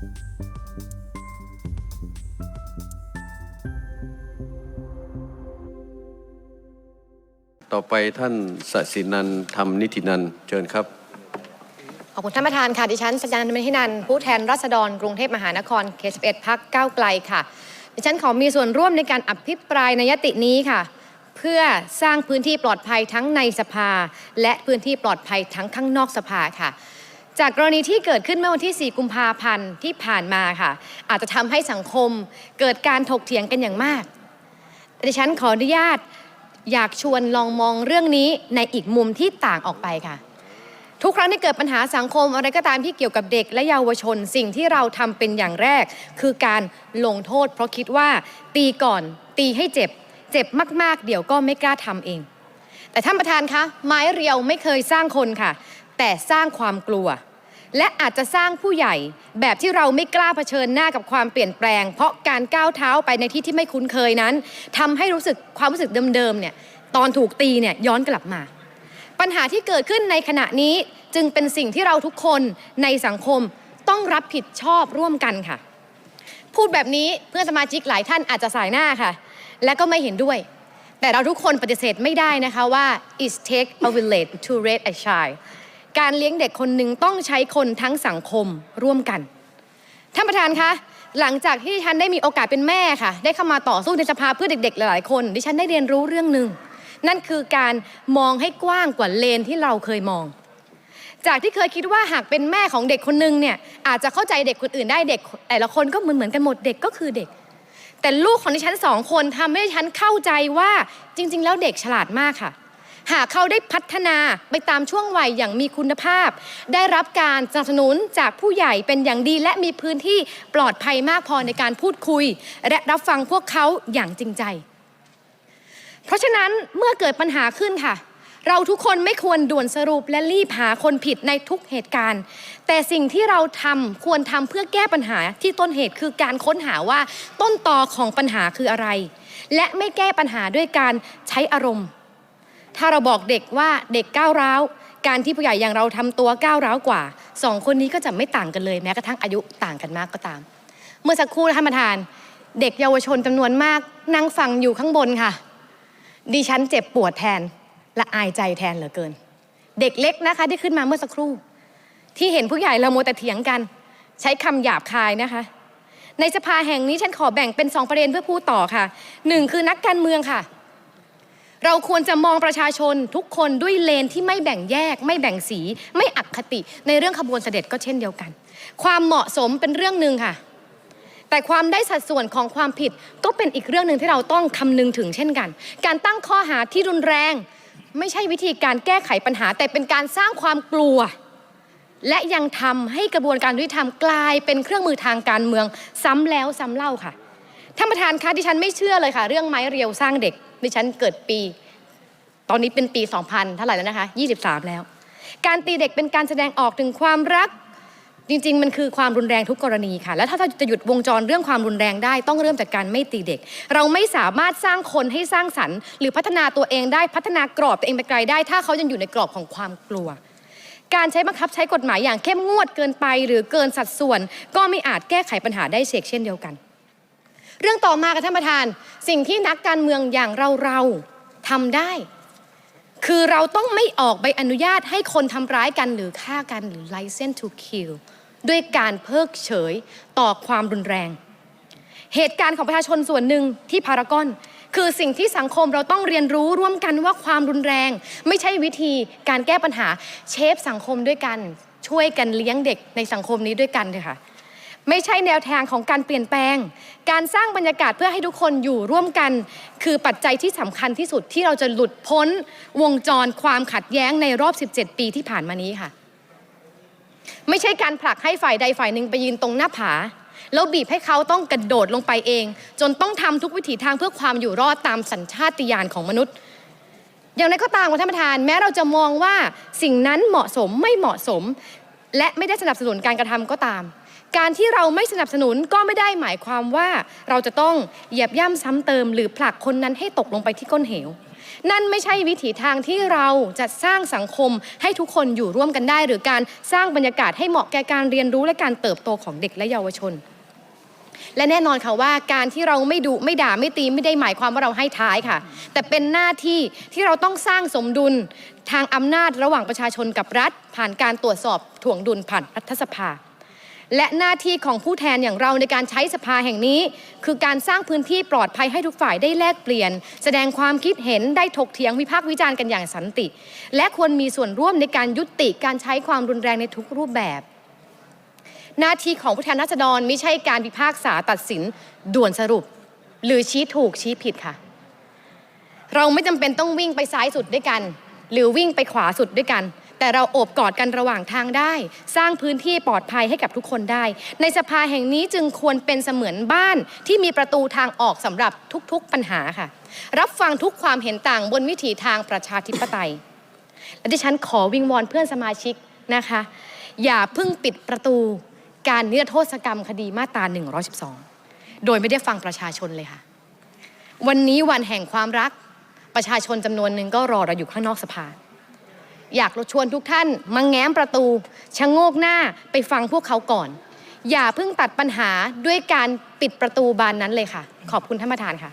ต่อไปท่านสศินันท์ธรรมนิตินันเชิญครับ ขอบคุณท่านประธานค่ะ ดิฉันสัญญาณมิทินันผู้แทนราษฎรกรุงเทพมหานครเขต11พักก้าวไกลค่ะ ดิฉันขอมีส่วนร่วมในการอภิปรายในยตินี้ค่ะ เพื่อสร้างพื้นที่ปลอดภัยทั้งในสภา และพื้นที่ปลอดภัยทั้งข้างนอกสภาค่ะ จากกรณีที่เกิดขึ้นเมื่อวันที่ 4 กุมภาพันธ์ที่ผ่านมาค่ะ อาจจะทำให้สังคมเกิดการถกเถียงกันอย่างมาก ดิฉันขออนุญาตอยากชวนลองมองเรื่องนี้ในอีกมุมที่ต่างออกไปค่ะ ทุกครั้งที่เกิดปัญหาสังคมอะไรก็ตามที่เกี่ยวกับเด็กและเยาวชน สิ่งที่เราทำเป็นอย่างแรก คือการลงโทษ เพราะคิดว่า ตีก่อนตีให้เจ็บ เจ็บมาก ๆ เดี๋ยวก็ไม่กล้าทำเอง แต่ท่านประธานคะไม้เรียวไม่เคยสร้างคนค่ะ แต่สร้างความกลัว และอาจจะสร้างผู้ใหญ่แบบที่เราไม่กล้าเผชิญหน้ากับความเปลี่ยนแปลง เพราะการก้าวเท้าไปในที่ที่ไม่คุ้นเคยนั้นทำให้รู้สึกความรู้สึกเดิมๆเนี่ยตอนถูกตีเนี่ยย้อนกลับมา ปัญหาที่เกิดขึ้นในขณะนี้จึงเป็นสิ่งที่เราทุกคนในสังคมต้องรับผิดชอบร่วมกันค่ะ พูดแบบนี้เพื่อนสมาชิกหลายท่านอาจจะสายหน้าค่ะ และก็ไม่เห็นด้วย แต่เราทุกคนปฏิเสธไม่ได้นะคะว่า it take a village to raise a child การเลี้ยงเด็กคนหนึ่งต้องใช้คนทั้งสังคมร่วมกันท่านประธานคะหลังจากที่ดิฉันได้มีโอกาสเป็นแม่ค่ะ ได้เข้ามาต่อสู้ในสภาเพื่อเด็ก ๆ หลายๆคน ดิฉันได้เรียนรู้เรื่องหนึ่งนั่นคือการมองให้กว้างกว่าเลนที่เราเคยมอง จากที่เคยคิดว่าหากเป็นแม่ของเด็กคนนึงเนี่ยอาจจะเข้าใจเด็กคนอื่นได้เด็ก แต่ละคนก็เหมือนเหมือนกันหมดเด็กก็คือเด็ก แต่ลูกของดิฉันสองคนทำให้ดิฉันเข้าใจว่าจริง ๆ แล้วเด็กฉลาดมากค่ะ หากเขาได้พัฒนาไปตามช่วงวัยอย่างมีคุณภาพ ได้รับการสนับสนุนจากผู้ใหญ่เป็นอย่างดี และมีพื้นที่ปลอดภัยมากพอในการพูดคุย และรับฟังพวกเขาอย่างจริงใจ เพราะฉะนั้นเมื่อเกิดปัญหาขึ้นค่ะ เราทุกคนไม่ควรด่วนสรุปและรีบหาคนผิดในทุกเหตุการณ์ แต่สิ่งที่เราทำควรทำเพื่อแก้ปัญหาที่ต้นเหตุคือการค้นหาว่าต้นตอของปัญหาคืออะไร และไม่แก้ปัญหาด้วยการใช้อารมณ์ ถ้าเราบอกเด็กว่าเด็กก้าวร้าว การที่ผู้ใหญ่อย่างเราทำตัวก้าวร้าวกว่าสองคนนี้ก็จะไม่ต่างกันเลยแม้กระทั่งอายุต่างกันมากก็ตาม เมื่อสักครู่ท่านประธาน เด็กเยาวชนจำนวนมากนั่งฟังอยู่ข้างบนค่ะ ดิฉันเจ็บปวดแทนและอายใจแทนเหลือเกิน เด็กเล็กนะคะที่ขึ้นมาเมื่อสักครู่ ที่เห็นผู้ใหญ่เราโมแต่เถียงกัน ใช้คำหยาบคายนะคะ ในสภาแห่งนี้ฉันขอแบ่งเป็นสองประเด็นเพื่อพูดต่อค่ะหนึ่งคือนักการเมืองค่ะ เราควรจะมองประชาชนทุกคนด้วยเลนที่ไม่แบ่งแยก ไม่แบ่งสี ไม่อคติ ในเรื่องขบวนเสด็จก็เช่นเดียวกัน ความเหมาะสมเป็นเรื่องหนึ่งค่ะ แต่ความได้สัดส่วนของความผิดก็เป็นอีกเรื่องหนึ่งที่เราต้องคำนึงถึงเช่นกัน การตั้งข้อหาที่รุนแรง ไม่ใช่วิธีการแก้ไขปัญหา แต่เป็นการสร้างความกลัว และยังทำให้กระบวนการยุติธรรมกลายเป็นเครื่องมือทางการเมืองซ้ำแล้วซ้ำเล่าค่ะท่านประธานคะดิฉันไม่เชื่อเลยค่ะ เรื่องไม้เรียวสร้างเด็ก ดิฉันเกิดปี ตอนนี้เป็นปี 2000เท่าไหร่แล้วนะคะ 23 แล้ว การตีเด็กเป็นการแสดงออกถึงความรัก จริง ๆ มันคือความรุนแรงทุกกรณีค่ะ และถ้าจะหยุดวงจรเรื่องความรุนแรงได้ ต้องเริ่มจากการไม่ตีเด็ก เราไม่สามารถสร้างคนให้สร้างสรรค์ หรือพัฒนาตัวเองได้พัฒนากรอบตัวเองไปไกลได้ ถ้าเขายังอยู่ในกรอบของความกลัวการใช้บังคับใช้กฎหมายอย่างเข้มงวดเกินไป หรือเกินสัดส่วน ก็ไม่อาจแก้ไขปัญหาได้เชกเช่นเดียวกัน เรื่องต่อมาค่ะท่านประธาน สิ่งที่นักการเมืองอย่างเราเราทำได้ คือเราต้องไม่ออกใบอนุญาตให้คนทำร้ายกันหรือฆ่ากันหรือ license to kill ด้วยการเพิกเฉยต่อความรุนแรง เหตุการณ์ของประชาชนส่วนหนึ่งที่พารากอน คือสิ่งที่สังคมเราต้องเรียนรู้ร่วมกันว่าความรุนแรง ไม่ใช่วิธีการแก้ปัญหาเชฟสังคมด้วยกันช่วยกันเลี้ยงเด็กในสังคมนี้ด้วยกันเลยค่ะ ไม่ใช่แนวทางของการเปลี่ยนแปลง การสร้างบรรยากาศเพื่อให้ทุกคนอยู่ร่วมกัน คือปัจจัยที่สำคัญที่สุดที่เราจะหลุดพ้นวงจรความขัดแย้งในรอบ 17 ปีที่ผ่านมานี้ค่ะ ไม่ใช่การผลักให้ฝ่ายใดฝ่ายหนึ่งไปยืนตรงหน้าผาแล้วบีบให้เขาต้องกระโดดลงไปเอง จนต้องทำทุกวิถีทางเพื่อความอยู่รอดตามสัญชาติญาณของมนุษย์ อย่างไรก็ตามท่านประธาน แม้เราจะมองว่าสิ่งนั้นเหมาะสมไม่เหมาะสม และไม่ได้สนับสนุนการกระทำก็ตาม การที่เราไม่สนับสนุนก็ไม่ได้หมายความว่าเราจะต้องเหยียบย่ำซ้ำเติม หรือผลักคนนั้นให้ตกลงไปที่ก้นเหว นั่นไม่ใช่วิถีทางที่เราจะสร้างสังคมให้ทุกคนอยู่ร่วมกันได้ หรือการสร้างบรรยากาศให้เหมาะแก่การเรียนรู้และการเติบโตของเด็กและเยาวชน และแน่นอนค่ะว่าการที่เราไม่ดุไม่ด่าไม่ตีไม่ได้หมายความว่าเราให้ท้ายค่ะ แต่เป็นหน้าที่ที่เราต้องสร้างสมดุลทางอำนาจระหว่างประชาชนกับรัฐ ผ่านการตรวจสอบถ่วงดุลผ่านรัฐสภา และหน้าที่ของผู้แทนอย่างเราในการใช้สภาแห่งนี้ คือการสร้างพื้นที่ปลอดภัยให้ทุกฝ่ายได้แลกเปลี่ยน แสดงความคิดเห็นได้ถกเถียงวิพากษ์วิจารณ์กันอย่างสันติ และควรมีส่วนร่วมในการยุติการใช้ความรุนแรงในทุกรูปแบบ หน้าที่ของผู้แทนราษฎรไม่ใช่การพิพากษาตัดสินด่วนสรุป หรือชี้ถูกชี้ผิดค่ะ เราไม่จำเป็นต้องวิ่งไปซ้ายสุดด้วยกัน หรือวิ่งไปขวาสุดด้วยกัน แต่เราโอบกอดกันระหว่างทางได้ สร้างพื้นที่ปลอดภัยให้กับทุกคนได้ ในสภาแห่งนี้จึงควรเป็นเสมือนบ้านที่มีประตูทางออกสำหรับทุกๆปัญหาค่ะ รับฟังทุกความเห็นต่างบนวิถีทางประชาธิปไตย และดิฉันขอวิงวอนเพื่อนสมาชิกนะคะ อย่าเพิ่งปิดประตูการนิรโทษกรรมคดีมาตรา 112 โดยไม่ได้ฟังประชาชนเลยค่ะ วันนี้วันแห่งความรักประชาชนจำนวนหนึ่งก็รอเราอยู่ข้างนอกสภา อยากชวนทุกท่านมาแง้มประตูชะโงกหน้าไปฟังพวกเขาก่อน อย่าเพิ่งตัดปัญหาด้วยการปิดประตูบานนั้นเลยค่ะ ขอบคุณท่านประธานค่ะ